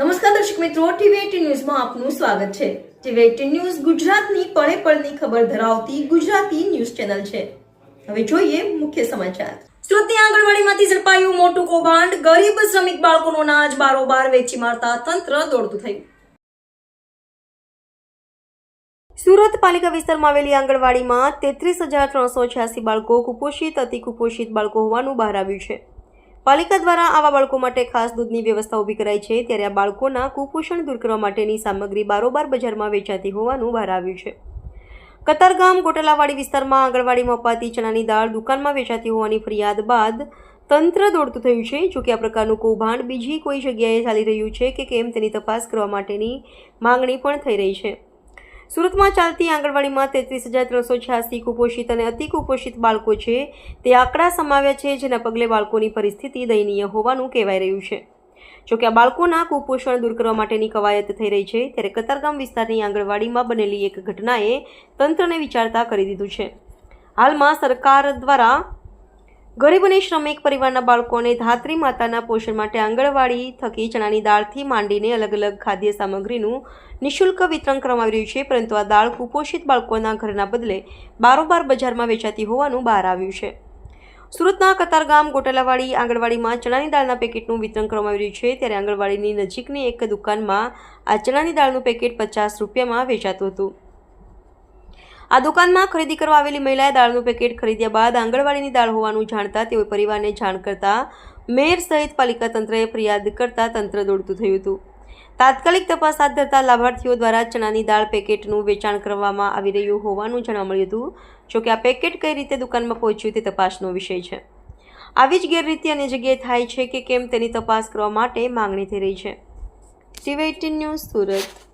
નમસ્કાર દર્શક મિત્રો, ટીવી ન્યૂઝમાં આપનું સ્વાગત છે. ટીવી ન્યૂઝ ગુજરાતની પળે પળની ખબર ધરાવતી ગુજરાતી ન્યૂઝ ચેનલ છે. હવે જોઈએ મુખ્ય સમાચાર. સુરતની આંગણવાડીમાંથી ઝડપાયું મોટું કૌભાંડ, ગરીબ શ્રમિક બાળકોનો અનાજ બારોબાર વેચી મારતા તંત્ર દોડતું થયું. સુરત પાલિકા વિસ્તારમાં આવેલી આંગણવાડીમાં તેત્રીસ હજાર ત્રણસો છ્યાસી બાળકો કુપોષિત અતિ કુપોષિત બાળકો હોવાનું બહાર આવ્યું છે. પાલિકા દ્વારા આવા બાળકો માટે ખાસ દૂધની વ્યવસ્થા ઊભી કરાઈ છે. ત્યારે આ બાળકોના કુપોષણ દૂર કરવા માટેની સામગ્રી બારોબાર બજારમાં વેચાતી હોવાનું બહાર આવ્યું છે. કતારગામ ગોટલાવાડી વિસ્તારમાં આંગણવાડીમાં અપાતી ચણાની દાળ દુકાનમાં વેચાતી હોવાની ફરિયાદ બાદ તંત્ર દોડતું થયું છે. જોકે આ પ્રકારનું કૌભાંડ બીજી કોઈ જગ્યાએ ચાલી રહ્યું છે કે કેમ તેની તપાસ કરવા માટેની માંગણી પણ થઈ રહી છે. સુરતમાં ચાલતી આંગણવાડીમાં તેત્રીસ હજાર ત્રણસો છ્યાસી કુપોષિત અને અતિ કુપોષિત બાળકો છે. તે આંકડા સમાવ્યા છે, જેના પગલે બાળકોની પરિસ્થિતિ દયનીય હોવાનું કહેવાઈ રહ્યું છે. જોકે આ બાળકોના કુપોષણ દૂર કરવા માટેની કવાયત થઈ રહી છે, ત્યારે કતારગામ વિસ્તારની આંગણવાડીમાં બનેલી એક ઘટનાએ તંત્રને વિચારતા કરી દીધું છે. હાલમાં સરકાર દ્વારા ગરીબ અને શ્રમિક પરિવારના બાળકોને ધાત્રી માતાના પોષણ માટે આંગણવાડી થકી ચણાની દાળથી માંડીને અલગ અલગ ખાદ્ય સામગ્રીનું નિઃશુલ્ક વિતરણ કરવામાં આવી રહ્યું છે, પરંતુ આ દાળ કુપોષિત બાળકોના ઘરના બદલે બારોબાર બજારમાં વેચાતી હોવાનું બહાર આવ્યું છે. સુરતના કતારગામ ગોટલાવાડી આંગણવાડીમાં ચણાની દાળના પેકેટનું વિતરણ કરવામાં આવી રહ્યું છે, ત્યારે આંગણવાડીની નજીકની એક દુકાનમાં આ ચણાની દાળનું પેકેટ પચાસ રૂપિયામાં વેચાતું હતું. આ દુકાનમાં ખરીદી કરવા આવેલી મહિલાએ દાળનું પેકેટ ખરીદ્યા બાદ આંગણવાડીની દાળ હોવાનું જાણતા તેઓએ પરિવારને જાણ કરતા મેયર સહિત પાલિકા તંત્રએ ફરિયાદ કરતા તંત્ર દોડતું થયું હતું. તાત્કાલિક તપાસ હાથ ધરતા લાભાર્થીઓ દ્વારા ચણાની દાળ પેકેટનું વેચાણ કરવામાં આવી રહ્યું હોવાનું જાણવા મળ્યું હતું. જોકે આ પેકેટ કઈ રીતે દુકાનમાં પહોંચ્યું તે તપાસનો વિષય છે. આવી જ ગેરરીતિ અન્ય જગ્યાએ થાય છે કે કેમ તેની તપાસ કરવા માટે માંગણી થઈ રહી છે. TV news Surat.